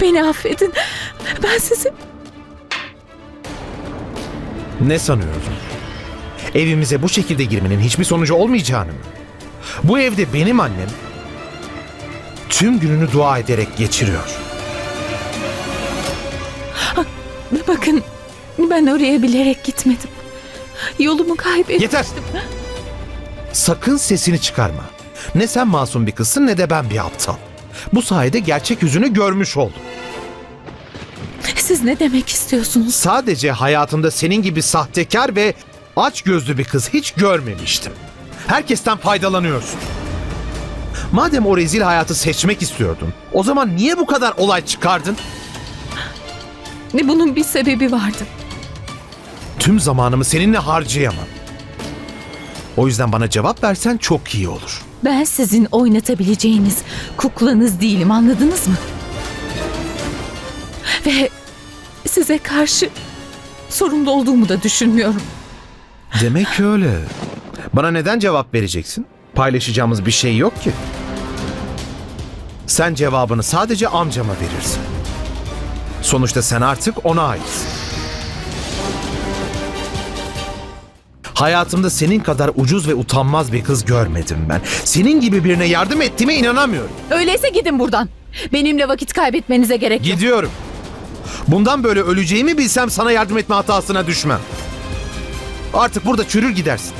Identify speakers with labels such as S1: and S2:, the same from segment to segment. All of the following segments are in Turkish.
S1: Beni affedin. Ben sizi
S2: Ne sanıyorsun? Evimize bu şekilde girmenin hiçbir sonucu olmayacağını mı? Bu evde benim annem tüm gününü dua ederek geçiriyor.
S1: bakın ben oraya bilerek gitmedim. Yolumu kaybettim.
S2: Yeter! Sakın sesini çıkarma. Ne sen masum bir kızsın ne de ben bir aptal. Bu sayede gerçek yüzünü görmüş oldum.
S1: Siz ne demek istiyorsunuz?
S2: Sadece hayatımda senin gibi sahtekar ve aç gözlü bir kız hiç görmemiştim. Herkesten faydalanıyorsun. Madem o rezil hayatı seçmek istiyordun, o zaman niye bu kadar olay çıkardın?
S1: Bunun bir sebebi vardı.
S2: Tüm zamanımı seninle harcayamam. O yüzden bana cevap versen çok iyi olur.
S1: Ben sizin oynatabileceğiniz kuklanız değilim anladınız mı? Ve size karşı sorumlu olduğumu da düşünmüyorum.
S2: Demek öyle. Bana neden cevap vereceksin? Paylaşacağımız bir şey yok ki. Sen cevabını sadece amcama verirsin. Sonuçta sen artık ona aitsin. Hayatımda senin kadar ucuz ve utanmaz bir kız görmedim ben. Senin gibi birine yardım ettiğime inanamıyorum.
S1: Öyleyse gidin buradan. Benimle vakit kaybetmenize gerek yok.
S2: Gidiyorum. Bundan böyle öleceğimi bilsem sana yardım etme hatasına düşmem. Artık burada çürür gidersin.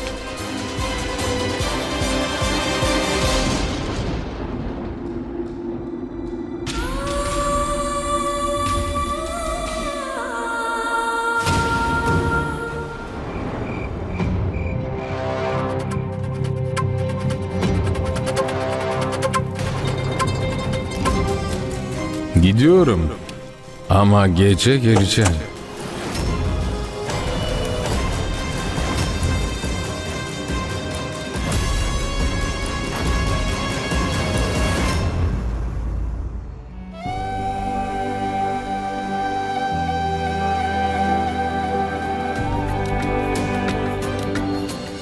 S3: Gidiyorum. Ama gece geleceğim.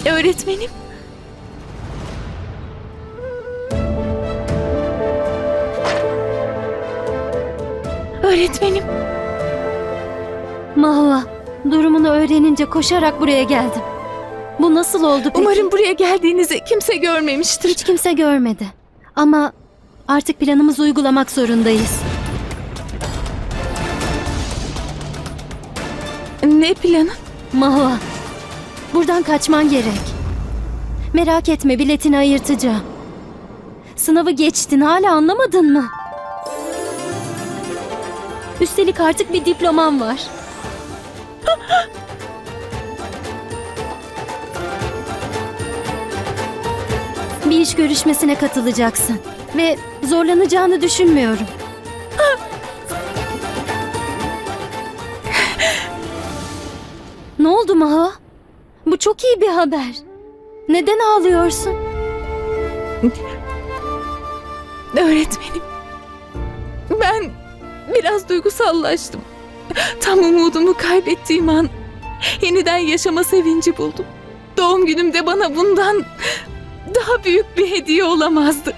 S1: Öğretmenim. Öğretmenim.
S4: Mahva, durumunu öğrenince koşarak buraya geldim. Bu nasıl oldu peki?
S1: Umarım buraya geldiğinizi kimse görmemiştir.
S4: Hiç kimse görmedi. Ama artık planımızı uygulamak zorundayız.
S1: Ne planı?
S4: Mahva, buradan kaçman gerek. Merak etme biletini ayırtacağım. Sınavı geçtin hala anlamadın mı? Üstelik artık bir diploman var. Bir iş görüşmesine katılacaksın ve zorlanacağını düşünmüyorum. Ne oldu Maha? Bu çok iyi bir haber. Neden ağlıyorsun?
S1: Öğretmenim. Ben biraz duygusallaştım. Tam umudumu kaybettiğim an yeniden yaşama sevinci buldum. Doğum günümde bana bundan daha büyük bir hediye olamazdı.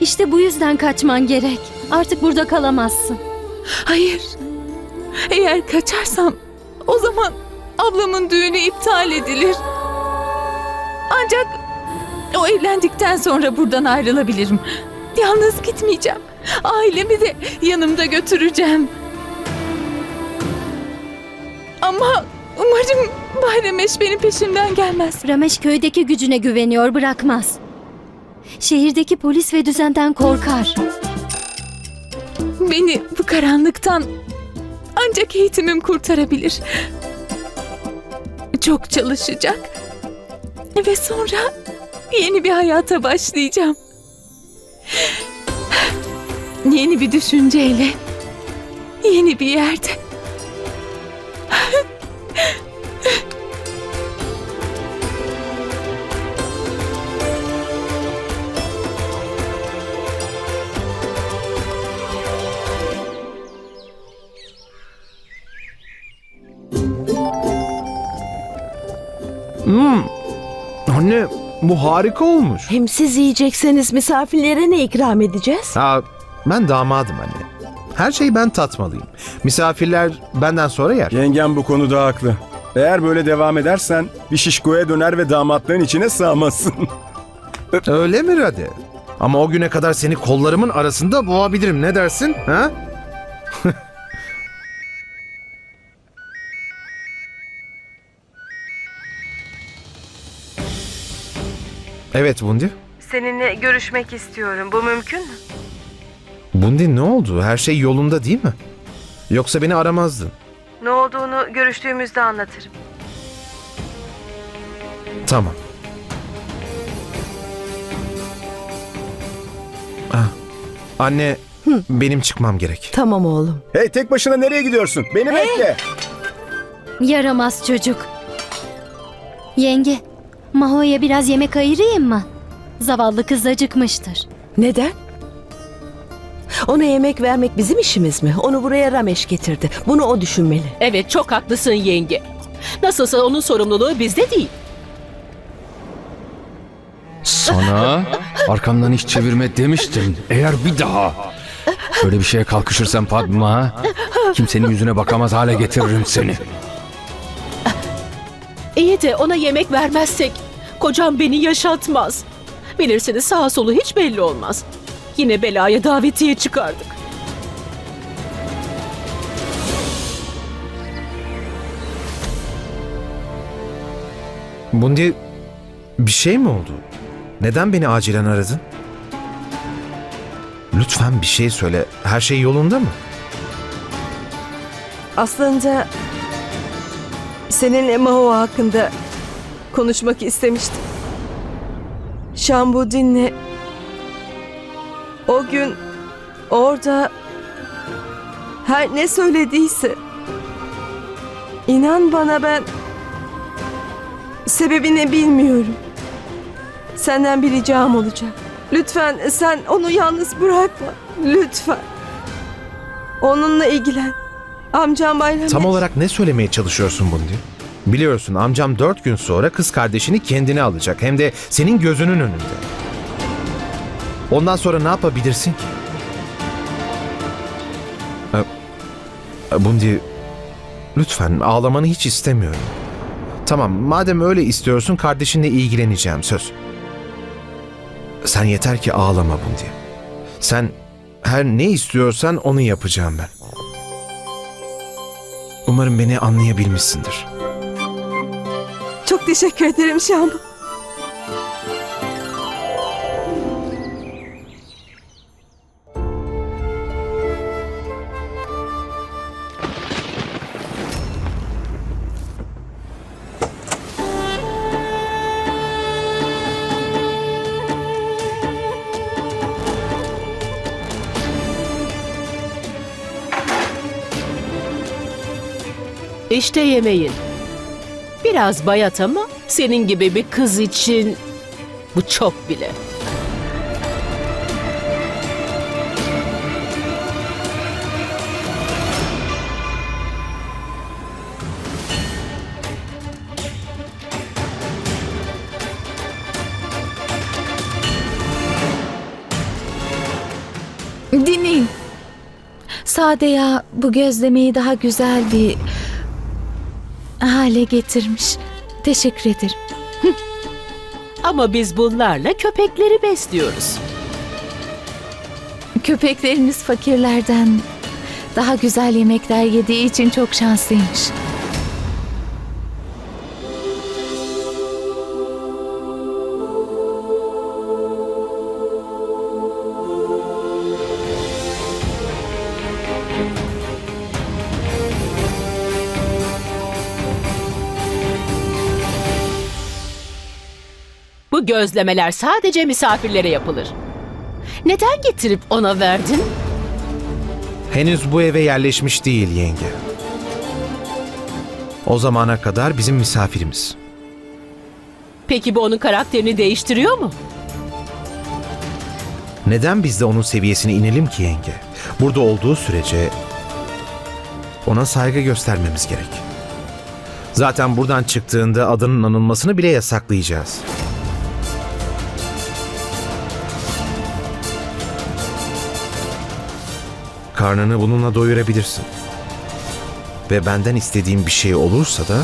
S4: İşte bu yüzden kaçman gerek. Artık burada kalamazsın.
S1: Hayır. Eğer kaçarsam o zaman ablamın düğünü iptal edilir. Ancak o evlendikten sonra buradan ayrılabilirim. Yalnız gitmeyeceğim. Ailemi de yanımda götüreceğim. Ama umarım Bayrameş benim peşimden gelmez.
S4: Ramesh köydeki gücüne güveniyor, bırakmaz. Şehirdeki polis ve düzenden korkar.
S1: Beni bu karanlıktan ancak eğitimim kurtarabilir. Çok çalışacak. Ve sonra yeni bir hayata başlayacağım. Yeni bir düşünceyle. Yeni bir yerde.
S2: Hmm. Anne bu harika olmuş.
S5: Hem siz yiyecekseniz misafirlere ne ikram edeceğiz?
S2: Ha, ben damadım anne. Her şeyi ben tatmalıyım. Misafirler benden sonra yer.
S5: Yengem bu konuda haklı. Eğer böyle devam edersen bir şişkoya döner ve damatlığın içine sığamazsın.
S2: Öyle mi Rade? Ama o güne kadar seni kollarımın arasında boğabilirim. Ne dersin? Ha? evet Bundi.
S6: Seninle görüşmek istiyorum. Bu mümkün mü?
S2: Bundi ne oldu? Her şey yolunda değil mi? Yoksa beni aramazdın.
S6: Ne olduğunu görüştüğümüzde anlatırım.
S2: Tamam. Ah, Anne, benim çıkmam gerek.
S7: Tamam oğlum.
S5: hey tek başına nereye gidiyorsun? Beni bekle.
S4: Yaramaz çocuk. Yenge, Maho'ya biraz yemek ayırayım mı? Zavallı kız acıkmıştır.
S7: Neden? Ona yemek vermek bizim işimiz mi? Onu buraya Rameş getirdi. Bunu o düşünmeli.
S8: Evet çok haklısın yenge. Nasılsa onun sorumluluğu bizde değil.
S3: Sana arkamdan iş çevirme demiştim. Eğer bir daha böyle bir şeye kalkışırsan Padma, kimsenin yüzüne bakamaz hale getiririm seni.
S8: İyi de ona yemek vermezsek kocam beni yaşatmaz. Bilirsiniz sağa solu hiç belli olmaz. Yine belaya davetiye çıkardık.
S2: Bundi, bir şey mi oldu? Neden beni acilen aradın? Lütfen bir şey söyle. Her şey yolunda mı?
S9: Aslında seninle Maho hakkında konuşmak istemiştim. Şambudin'le o gün orada her ne söylediyse inan bana ben sebebini bilmiyorum. Senden bir ricam olacak. Lütfen sen onu yalnız bırakma. Lütfen. Onunla ilgilen. Amcam Bayram
S2: Tam olarak ne söylemeye çalışıyorsun Bundi? Biliyorsun amcam dört gün sonra kız kardeşini kendine alacak. Hem de senin gözünün önünde. Ondan sonra ne yapabilirsin ki? Bundi, lütfen ağlamanı hiç istemiyorum. Tamam, madem öyle istiyorsun kardeşinle ilgileneceğim söz. Sen yeter ki ağlama Bundi. Sen her ne istiyorsan onu yapacağım ben. Umarım beni anlayabilmişsindir.
S9: Çok teşekkür ederim Şambu.
S8: İşte yemeğin. Biraz bayat ama senin gibi bir kız için bu çok bile.
S1: Dinleyin. Sade ya bu gözlemeyi daha güzel bir hale getirmiş. Teşekkür ederim.
S8: Ama biz bunlarla köpekleri besliyoruz.
S1: Köpekleriniz fakirlerden daha güzel yemekler yediği için çok şanslıymış.
S8: Bu gözlemeler sadece misafirlere yapılır. Neden getirip ona verdin?
S2: Henüz bu eve yerleşmiş değil yenge. O zamana kadar bizim misafirimiz.
S8: Peki bu onun karakterini değiştiriyor mu?
S2: Neden biz de onun seviyesine inelim ki yenge? Burada olduğu sürece ona saygı göstermemiz gerek. Zaten buradan çıktığında adının anılmasını bile yasaklayacağız. Karnını bununla doyurabilirsin. Ve benden istediğin bir şey olursa da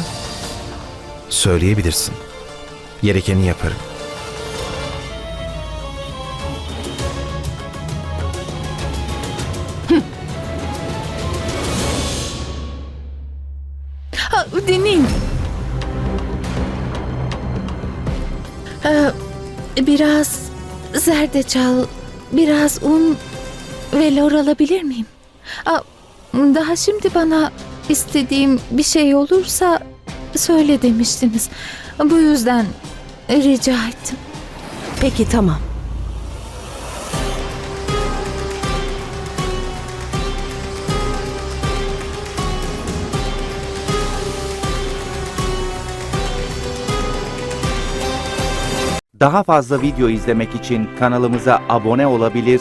S2: söyleyebilirsin. Gerekeni yaparım.
S1: Ha, dinleyin. Ee, biraz zerdeçal, biraz un ve lor alabilir miyim? Aa, daha şimdi bana istediğim bir şey olursa söyle demiştiniz. Bu yüzden rica ettim.
S7: Peki tamam.
S10: Daha fazla video izlemek için kanalımıza abone olabilir,